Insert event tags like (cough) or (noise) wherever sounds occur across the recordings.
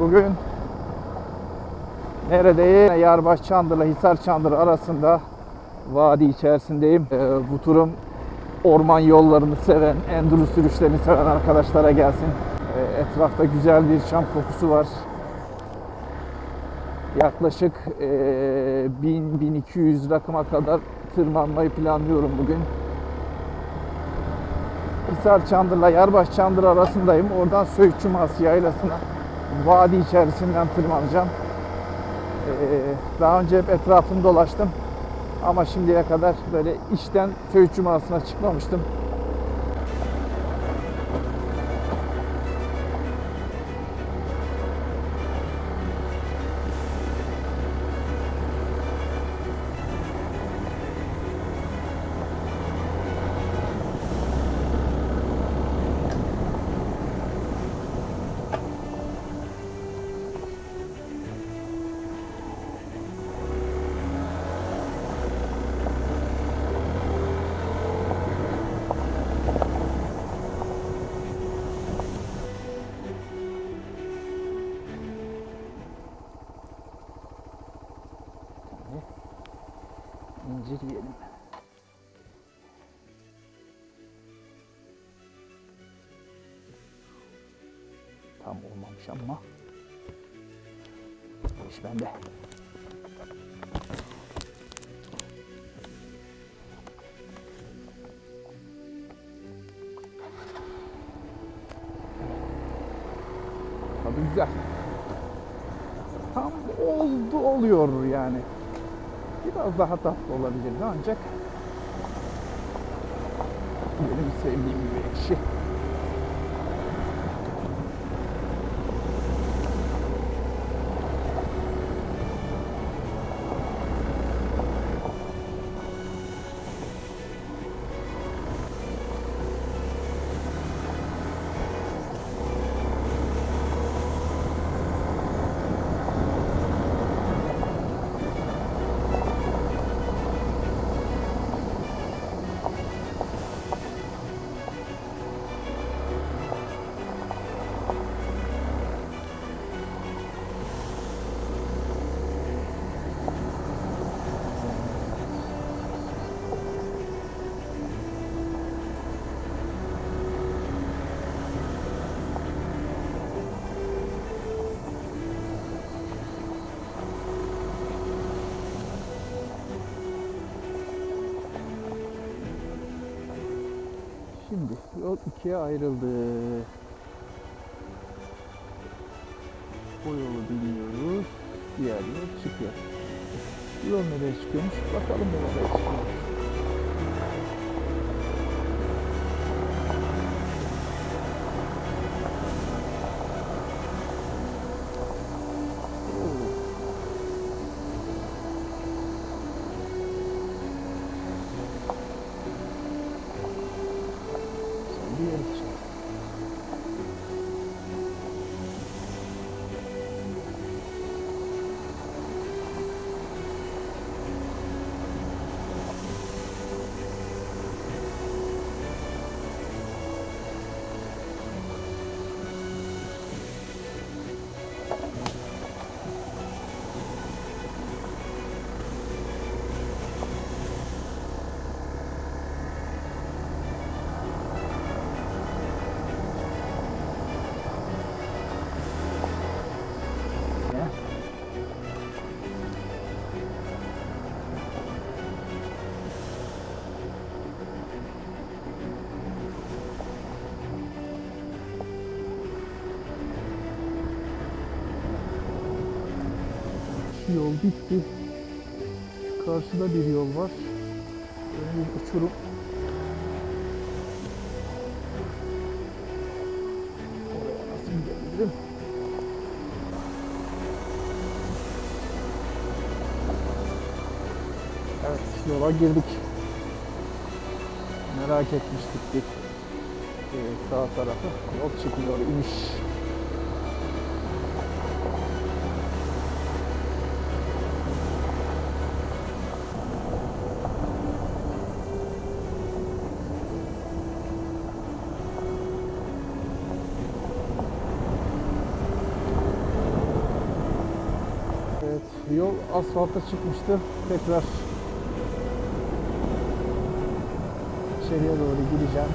bugün. Neredeyim? Yarbaş Çandır'la Hisar Çandır arasında vadi içerisindeyim. Ee, bu turum orman yollarını seven, enduro sürüşlerini seven arkadaşlara gelsin. Ee, etrafta güzel bir çam kokusu var. Yaklaşık e, 1000-1200 rakıma kadar tırmanmayı planlıyorum bugün. Hisar Çandır'la Yarbaş Çandır arasındayım. Oradan Söğüt Cuması yaylasına vadi içerisinden tırmanacağım. Ee, daha önce hep etrafını dolaştım. Ama şimdiye kadar böyle işten Söğüt Cuması'na çıkmamıştım. İncir yiyelim. Tam olmamış ama. İş bende. Tadı güzel. Tam oldu oluyor yani. Biraz daha tatlı olabilirdi ancak benim sevdiğim bir ekşi. Şimdi yol ikiye ayrıldı. Bu yolu bilmiyoruz. Diğer yol çıkıyor. Yol nereye çıkıyormuş? Bakalım nereye çıkıyor. Yol bitti. Karşıda bir yol var. Uçurum. Oraya nasıl gidebilirim? Evet, yola girdik. Merak etmiştik bir e, sağ tarafı. Yol çıkıyor imiş. Asfalta çıkmıştı. Tekrar içeriye doğru gideceğim.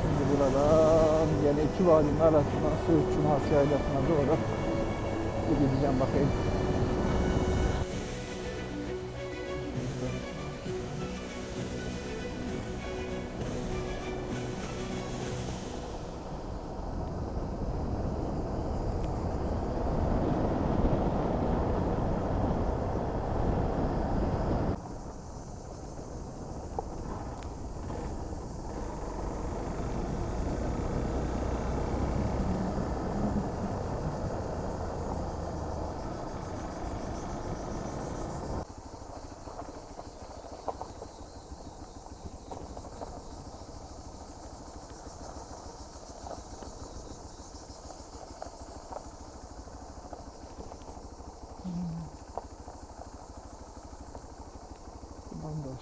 Şimdi buradan yine iki vadinin arasından Söğüt Cuması Yaylası'na doğru gideceğim bakayım.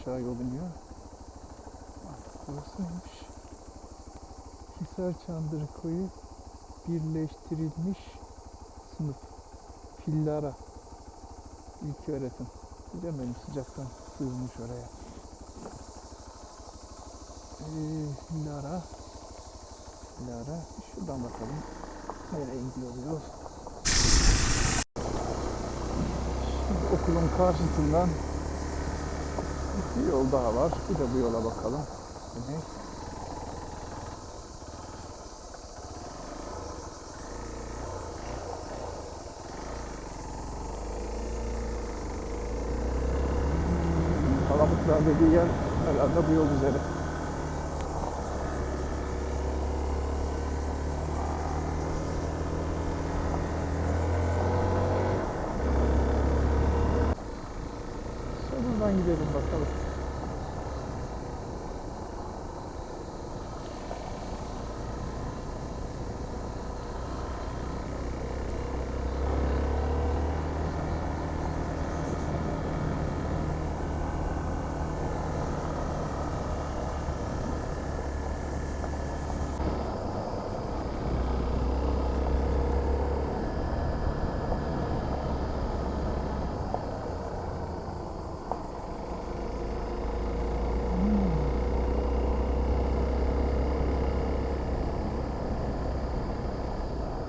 Aşağı yol iniyor. Burası neymiş? Hisar Çandırı Koyu birleştirilmiş sınıf. Fillara. İlk öğretim. Bilemedim sıcaktan sığınmış oraya. Ee, Lara. Lara. Şuradan bakalım. Nereye gidiyor bu yol? Şimdi okulun karşısından bir yol daha var. Bir de bu yola bakalım. Bu ne? Palamutlar dediği yer herhalde bu yol üzeri. Sonundan gidelim bakalım.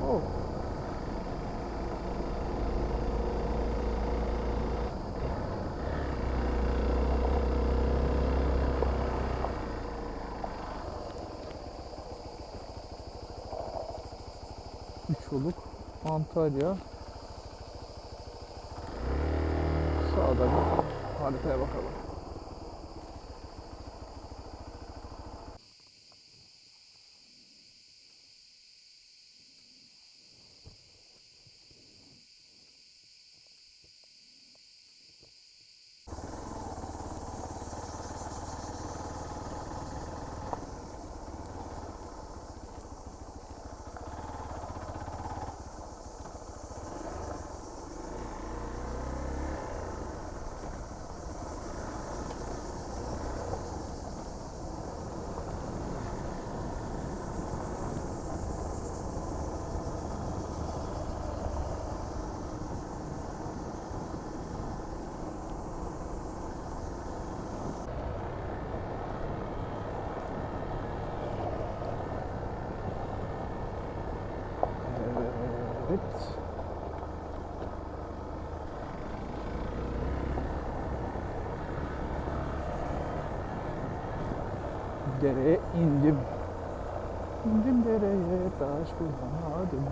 Oh. Üçoluk Antalya Sağda bir haritaya bakalım. Evet. Dereye indim. İndim dereye taş bulamadım.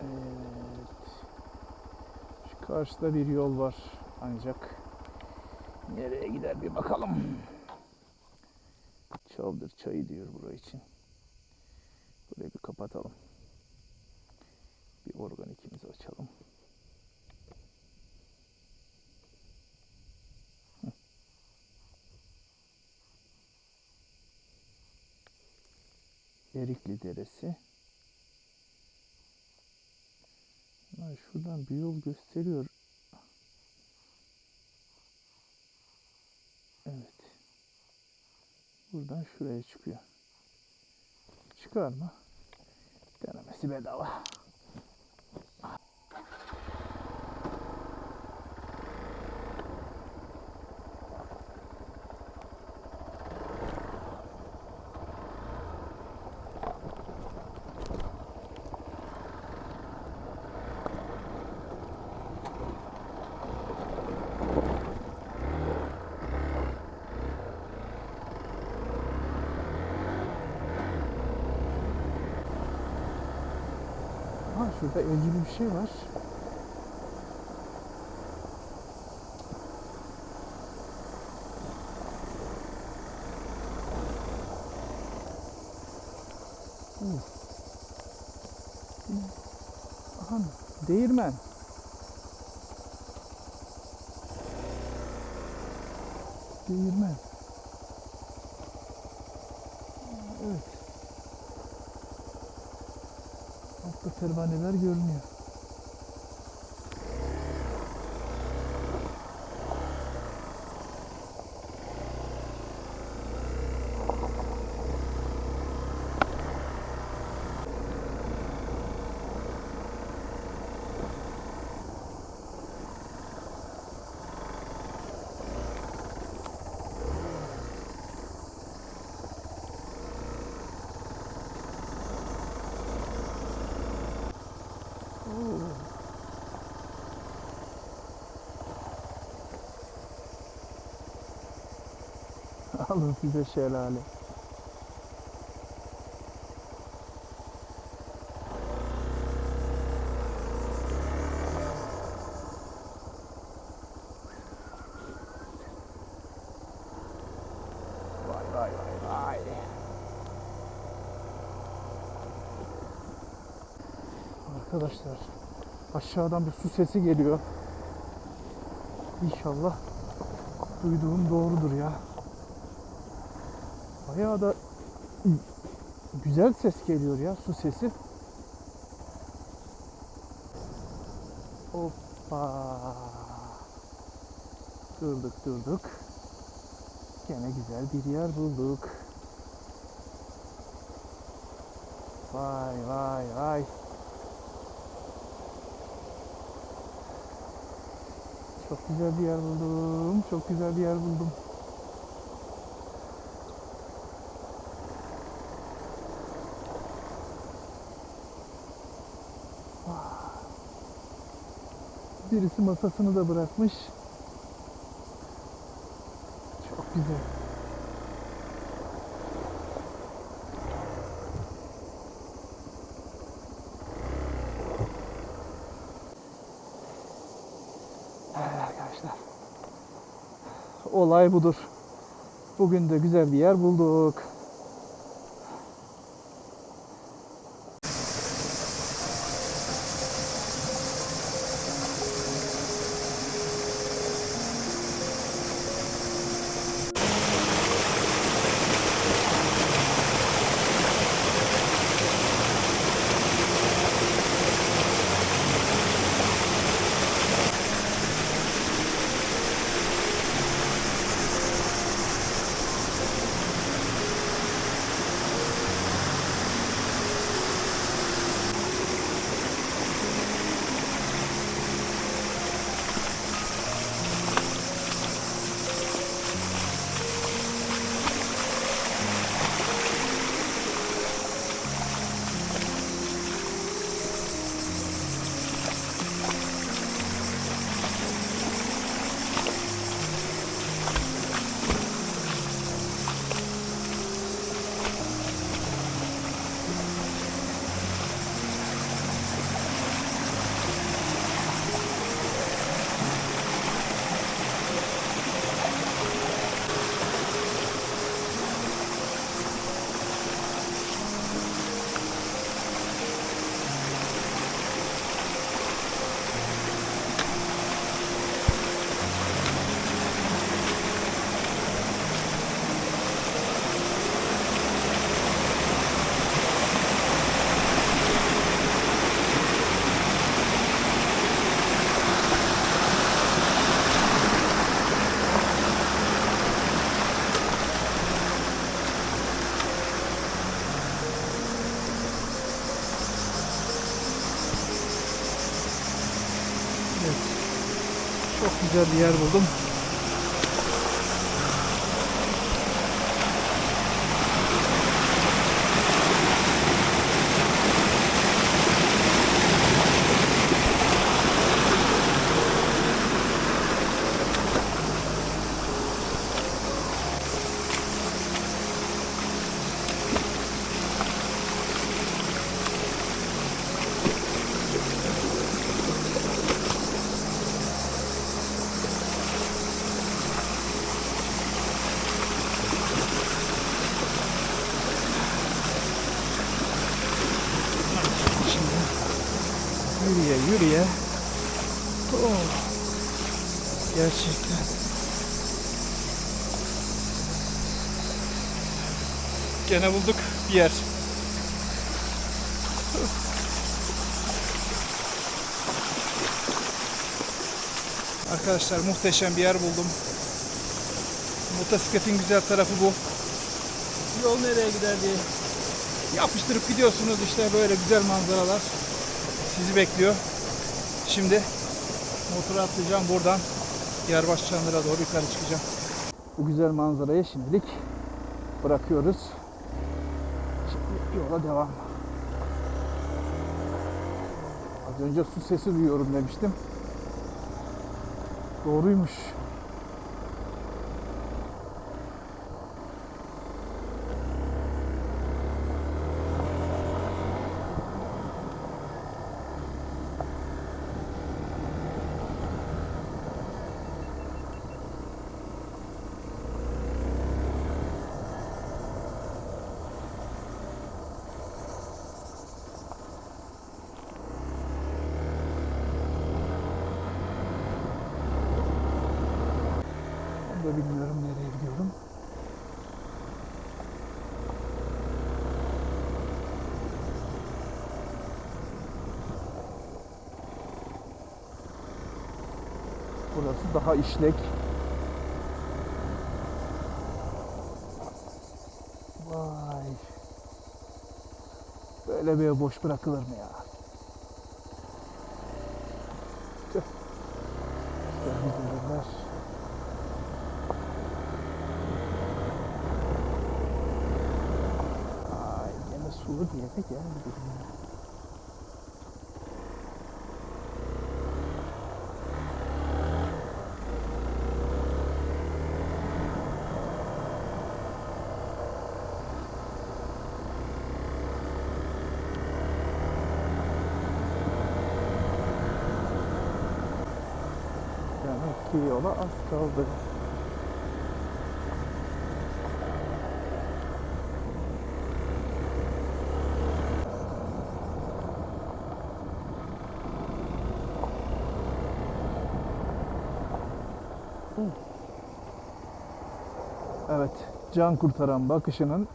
Evet. Şu karşıda bir yol var ancak nereye gider bir bakalım. Çaldır çayı diyor buraya için. Burayı bir kapatalım. Bir organikimizi açalım. Erikli Deresi. Şuradan bir yol gösteriyor. Buradan şuraya çıkıyor. Çıkar mı? Denemesi bedava. Ha şurada el gibi bir şey var. Aha. Değirmen. Evet. Altta pervaneler görünüyor. (laughs) Alın size şelale. Arkadaşlar aşağıdan bir su sesi geliyor. İnşallah duyduğum doğrudur ya. Bayağı da güzel ses geliyor ya su sesi. Hoppa. Durduk durduk. Gene güzel bir yer bulduk. Vay vay vay. Çok güzel bir yer buldum. Çok güzel bir yer buldum. Birisi masasını da bırakmış. Çok güzel. Evet arkadaşlar. Olay budur. Bugün de güzel bir yer bulduk. Çok güzel bir yer buldum. Şimdi yürüye oh, gerçekten gene bulduk bir yer. Arkadaşlar muhteşem bir yer buldum. Motosikletin güzel tarafı bu. Yol nereye gider diye yapıştırıp gidiyorsunuz işte böyle güzel manzaralar sizi bekliyor. Şimdi motora atlayacağım buradan Diyarbaş Çandır'a doğru yukarı çıkacağım. Bu güzel manzarayı şimdilik bırakıyoruz. Şimdi yola devam. Az önce su sesi duyuyorum demiştim. Doğruymuş. De bilmiyorum nereye gidiyorum. Burası daha işlek. Vay. Böyle bir boş bırakılır mı ya? Gene sulu diye de geldi. Demek ki yola az kaldı. Evet, can kurtaran bakışının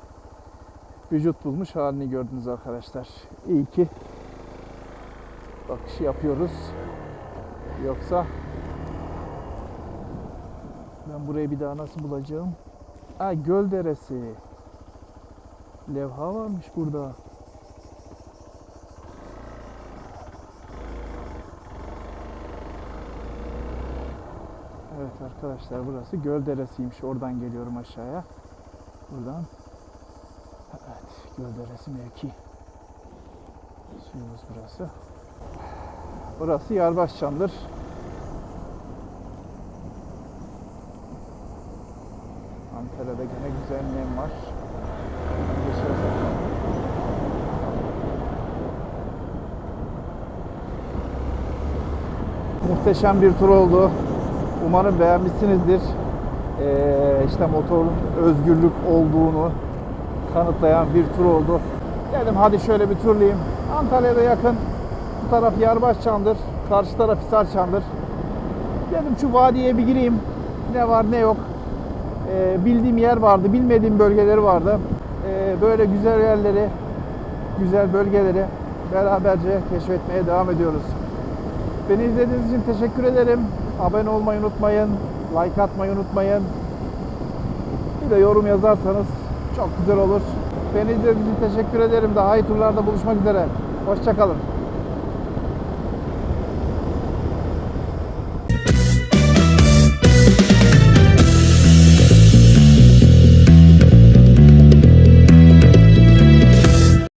vücut bulmuş halini gördünüz arkadaşlar. İyi ki bakışı yapıyoruz. Yoksa ben burayı bir daha nasıl bulacağım? Ha göl deresi. Levha varmış burada. Evet arkadaşlar burası göl deresiymiş. Oradan geliyorum aşağıya. Buradan. Evet göl deresi mevki. Suyumuz burası. Burası Yarbaş Çandır. Antalya'da gene güzel nem var. Muhteşem bir tur oldu. Umarım beğenmişsinizdir. Ee, işte motorun özgürlük olduğunu kanıtlayan bir tur oldu. Dedim hadi şöyle bir turlayayım. Antalya'da yakın. Bu taraf Yarbaş Çandır. Karşı taraf Hisar Çandır. Dedim şu vadiye bir gireyim. Ne var ne yok. Ee, bildiğim yer vardı. Bilmediğim bölgeleri vardı. Ee, böyle güzel yerleri, güzel bölgeleri beraberce keşfetmeye devam ediyoruz. Beni izlediğiniz için teşekkür ederim. Abone olmayı unutmayın. Like atmayı unutmayın. Bir de yorum yazarsanız çok güzel olur. Beni izlediğiniz için teşekkür ederim. Daha iyi turlarda buluşmak üzere. Hoşçakalın.